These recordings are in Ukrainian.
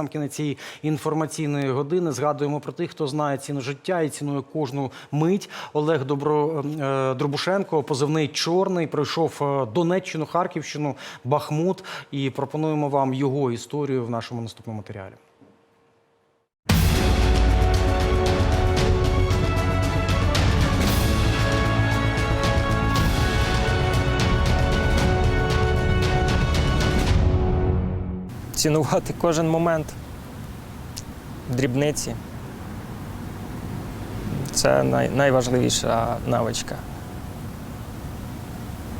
сам кінець цієї інформаційної години згадуємо про тих, хто знає ціну життя і цінує кожну мить. Олег Добро е, Дробушенко, позивний чорний, пройшов е, Донеччину, Харківщину, Бахмут. І пропонуємо вам його історію в нашому наступному матеріалі. Цінувати кожен момент, дрібниці. Це най, найважливіша навичка.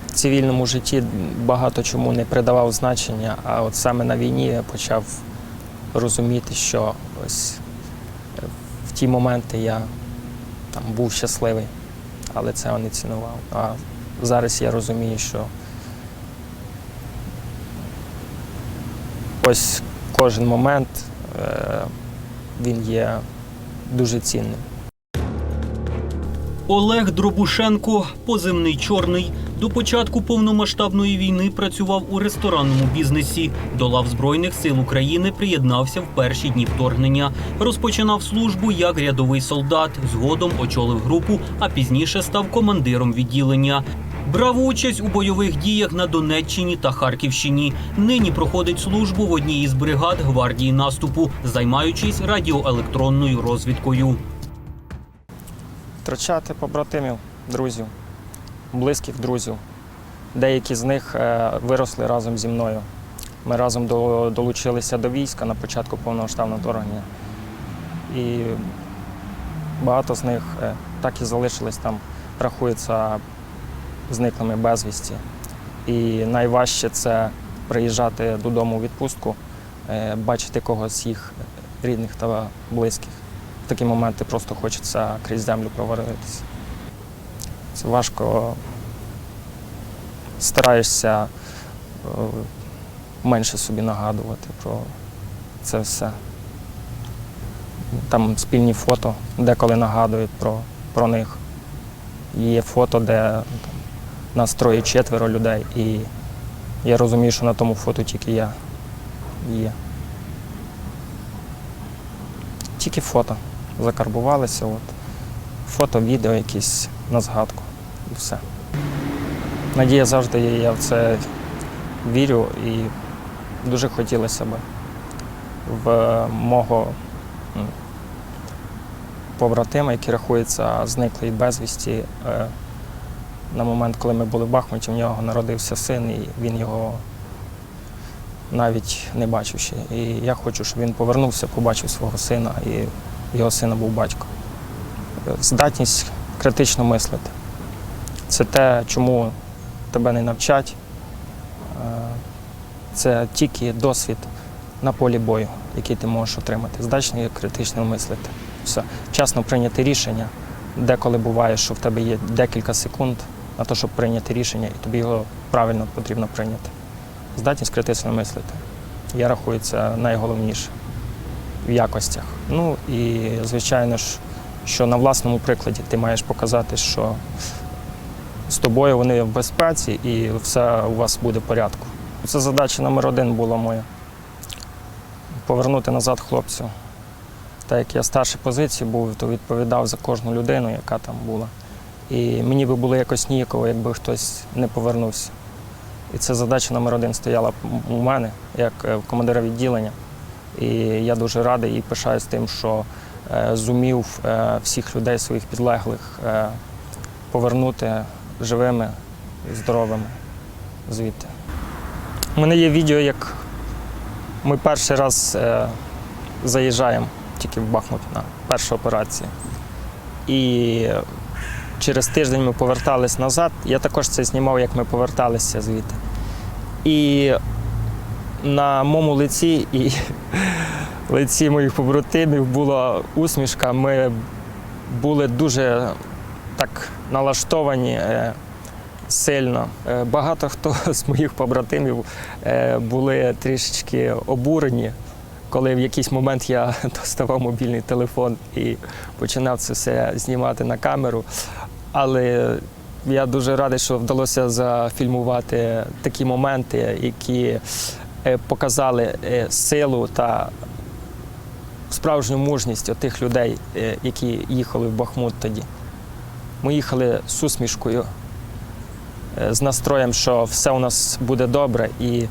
В цивільному житті багато чому не придавав значення, а от саме на війні я почав розуміти, що ось е, в ті моменти я там був щасливий, але цього не цінував. А зараз я розумію, що ось кожен момент е, він є дуже цінним. Олег Дробушенко, позивний чорний, до початку повномасштабної війни працював у ресторанному бізнесі. До лав Збройних сил України приєднався в перші дні вторгнення. Розпочинав службу як рядовий солдат. Згодом очолив групу, а пізніше став командиром відділення. Брав участь у бойових діях на Донеччині та Харківщині. Нині проходить службу в одній із бригад гвардії наступу, займаючись радіоелектронною розвідкою. Втрачати побратимів, друзів, близьких друзів. Деякі з них е, виросли разом зі мною. Ми разом долучилися до війська на початку повномасштабного вторгнення. І багато з них е, так і залишились там, рахуються зниклими безвісті. І найважче це приїжджати додому у відпустку, е, бачити когось їх рідних та близьких. В такі моменти просто хочеться крізь землю провалитися. Це важко. Стараєшся е, менше собі нагадувати про це все. Там спільні фото, деколи нагадують про, про них. Є фото, де нас троє четверо людей, і я розумію, що на тому фото тільки я є. Тільки фото закарбувалися. От. Фото, відео якісь на згадку і все. Надія завжди є, я в це вірю і дуже хотілося б в мого побратима, який рахується зниклий безвісті. На момент, коли ми були в Бахмуті, в нього народився син, і він його навіть не бачив ще. І я хочу, щоб він повернувся, побачив свого сина, і його сина був батько. Здатність критично мислити. Це те, чому тебе не навчать. Е, Це тільки досвід на полі бою, який ти можеш отримати. Здатність критично мислити. Все. Вчасно прийняти рішення. Деколи буває, що в тебе є декілька секунд на те, щоб прийняти рішення, і тобі його правильно потрібно прийняти. Здатність критично мислити. Я рахую, це найголовніше в якостях. Ну і звичайно ж, що на власному прикладі ти маєш показати, що з тобою вони в безпеці і все у вас буде в порядку. Це задача номер один була моя. Повернути назад хлопців. Так як я старший позиції був, то відповідав за кожну людину, яка там була. І мені би було якось ніяково, якби хтось не повернувся. І це задача номер один стояла у мене, як е, командира відділення. І я дуже радий і пишаюсь тим, що е, зумів е, всіх людей своїх підлеглих повернути живими здоровими звідти. У мене є відео, як ми перший раз заїжджаємо тільки в Бахмут на першу операцію. І через тиждень ми повертались назад. Я також це знімав, як ми поверталися звідти. І на моєму лиці і лиці моїх побратимів була усмішка. Ми були дуже так налаштовані е, сильно. Е, Багато хто з моїх побратимів е, були трішечки обурені, коли в якийсь момент я доставав мобільний телефон і починав це все знімати на камеру. Але я дуже радий, що вдалося зафільмувати такі моменти, які е, показали е, силу та справжню мужність тих людей, е, які їхали в Бахмут тоді. Ми їхали з усмішкою, з настроєм, що все у нас буде добре, і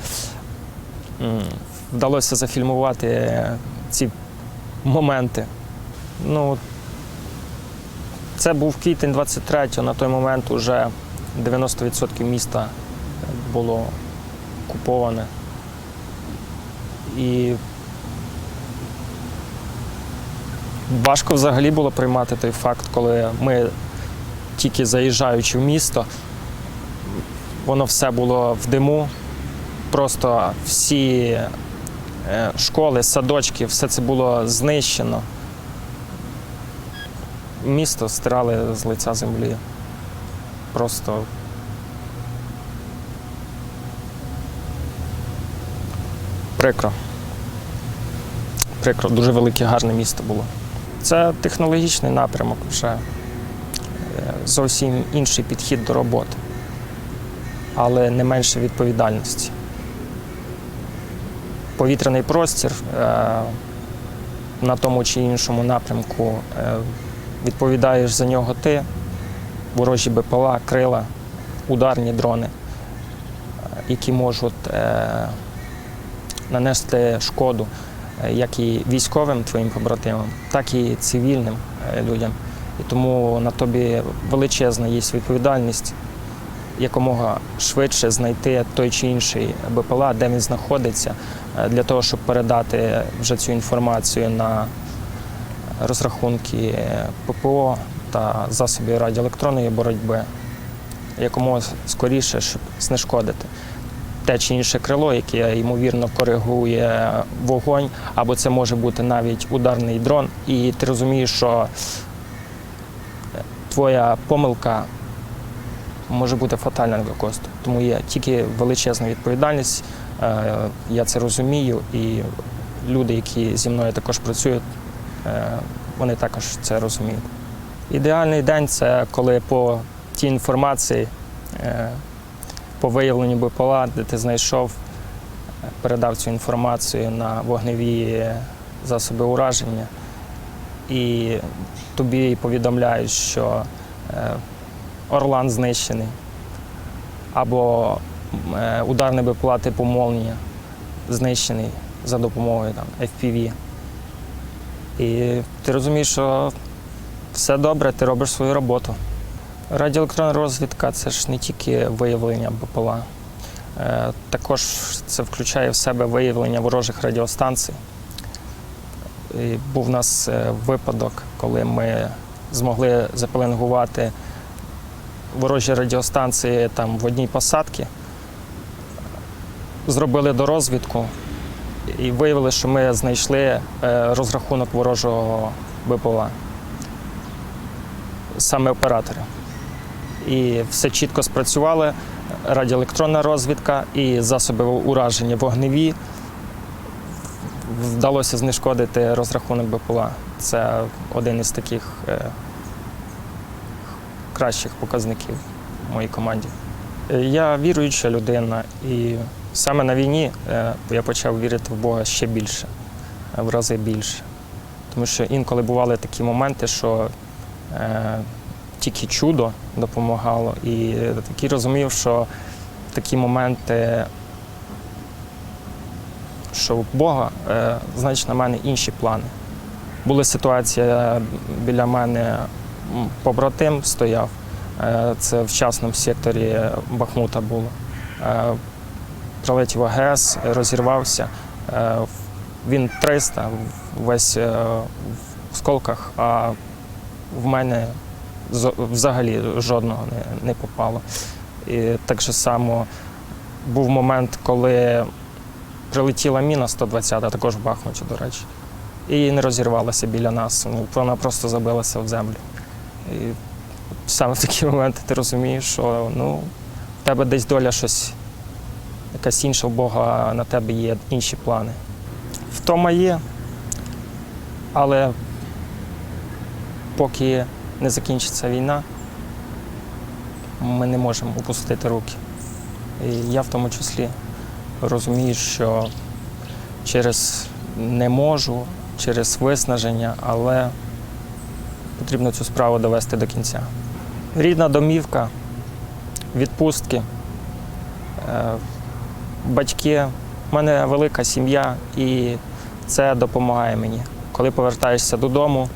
вдалося зафільмувати ці моменти. Ну, це був квітень 23-го, на той момент вже 90% міста було окуповане. І важко взагалі було приймати той факт, коли ми тільки заїжджаючи в місто, воно все було в диму. Просто всі е, школи, садочки, все це було знищено. Місто стирали з лиця землі. Просто прикро. Прикро, дуже велике, гарне місто було. Це технологічний напрямок вже е, зовсім інший підхід до роботи, але не менше відповідальності. Повітряний простір е, на тому чи іншому напрямку е, відповідаєш за нього ти, ворожі БПЛА, крила, ударні дрони, е, які можуть е, нанести шкоду е, як і військовим твоїм побратимам, так і цивільним е, людям. І тому на тобі величезна є відповідальність якомога швидше знайти той чи інший БПЛА, де він знаходиться, для того, щоб передати вже цю інформацію на розрахунки ППО та засобів радіоелектронної боротьби якомога скоріше, щоб знешкодити те чи інше крило, яке ймовірно коригує вогонь, або це може бути навіть ударний дрон, і ти розумієш, що твоя помилка може бути фатальна для когось. Тому є тільки величезна відповідальність. Е, Я це розумію, і люди, які зі мною також працюють, вони також це розуміють. Ідеальний день це коли по тій інформації, е, по виявленню БПЛА, де ти знайшов, е, передав цю інформацію на вогневі засоби ураження, і тобі повідомляють, що е, Орлан знищений, або е, ударний БПЛА типу молнія знищений за допомогою там, FPV. І ти розумієш, що все добре, ти робиш свою роботу. Радіоелектронна розвідка це ж не тільки виявлення БПЛА. Е, Також це включає в себе виявлення ворожих радіостанцій. І був у нас е, випадок, коли ми змогли запеленгувати ворожі радіостанції там в одній посадці. Зробили дорозвідку і виявили, що ми знайшли е, розрахунок ворожого БПЛА, саме оператора. І все чітко спрацювали. Радіоелектронна розвідка і засоби ураження вогневі. Вдалося знешкодити розрахунок БПЛА. Це один із таких е, кращих показників в моїй команді. Е, Я віруюча людина, і саме на війні е, я почав вірити в Бога ще більше, е, в рази більше. Тому що інколи бували такі моменти, що е, тільки чудо допомагало. І такі розумів, що такі моменти, що в Бога, значить, на мене інші плани. Була ситуація біля мене, побратим стояв, це в частному секторі Бахмута було. Прилетів АГС, розірвався. Е, Він 300, весь е, в осколках, а в мене взагалі жодного не, не попало. І так же само був момент, коли прилетіла міна 120, також в Бахмуті, до речі, і не розірвалася біля нас. Ну, вона просто забилася в землю. І саме в такі моменти ти розумієш, що ну, в тебе десь доля щось, якась інша в Бога на тебе є інші плани. Втома є, але поки не закінчиться війна, ми не можемо опустити руки. І я в тому числі розумію, що через не можу, через виснаження, але потрібно цю справу довести до кінця. Рідна домівка, відпустки, е, батьки. У мене велика сім'я і це допомагає мені. Коли повертаєшся додому,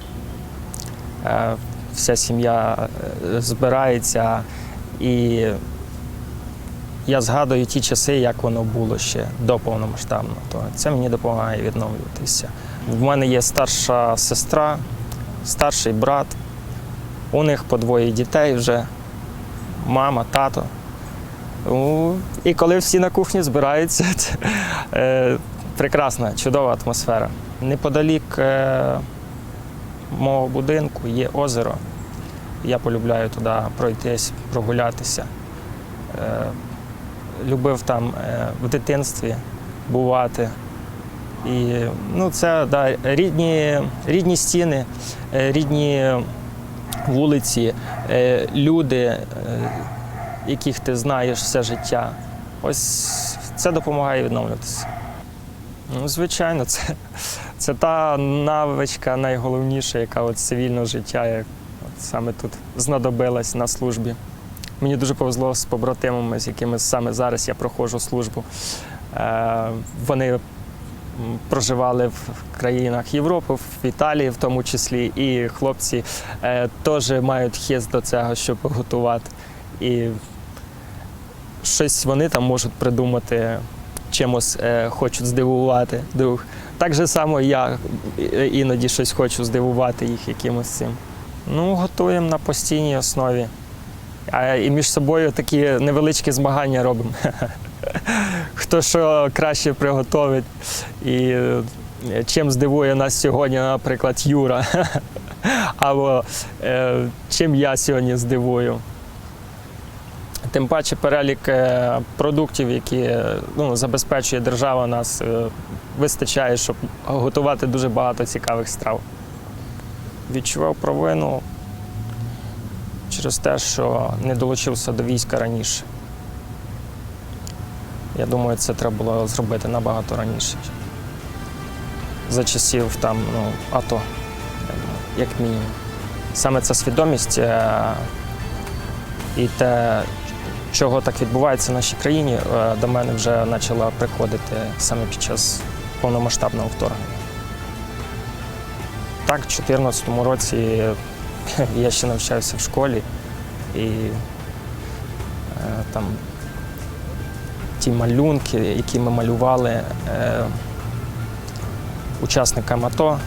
е, вся сім'я е, збирається і я згадую ті часи, як воно було ще до повномасштабного. То це мені допомагає відновлюватися. В мене є старша сестра, старший брат. У них по двоє дітей вже, мама, тато. Ну, І коли всі на кухні збираються, це е, прекрасна, чудова атмосфера. Неподалік е, мого будинку є озеро. Я полюбляю туди пройтись, прогулятися. Е, любив там е, в дитинстві бувати. І ну, це да, рідні, рідні стіни, е, рідні вулиці, е, люди, е, яких ти знаєш все життя. Ось це допомагає відновлюватися. Ну, звичайно, це, це та навичка найголовніша, яка от цивільного життя як от саме тут знадобилась на службі. Мені дуже повезло з побратимами, з якими саме зараз я проходжу службу. Е, Вони проживали в країнах Європи, в Італії в тому числі, і хлопці е, теж мають хист до цього, щоб готувати. І щось вони там можуть придумати, чимось е, хочуть здивувати друг. Так же само я е, іноді щось хочу здивувати їх якимось цим. Ну, готуємо на постійній основі. А і між собою такі невеличкі змагання робимо. Хто що краще приготовить. І е, чим здивує нас сьогодні, наприклад, Юра. Або чим я сьогодні здивую. Тим паче перелік е, продуктів, які е, ну, забезпечує держава, нас е, вистачає, щоб готувати дуже багато цікавих страв. Відчував провину через те, що не долучився до війська раніше. Я думаю, це треба було зробити набагато раніше. За часів там, ну, АТО, як мінімум. Саме ця свідомість і те, чого так відбувається в нашій країні, е, до мене вже почала приходити саме під час повномасштабного вторгнення. Так, у 2014 році я ще навчався в школі, і е, там ті малюнки, які ми малювали е, учасникам АТО,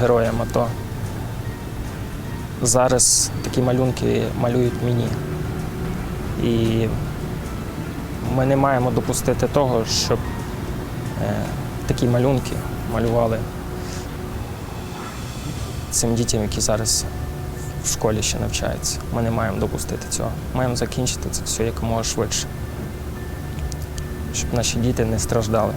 героям АТО. Зараз такі малюнки малюють мені. І ми не маємо допустити того, щоб е, такі малюнки малювали цим дітям, які зараз в школі ще навчаються. Ми не маємо допустити цього. Маємо закінчити це все якомога швидше, щоб наші діти не страждали.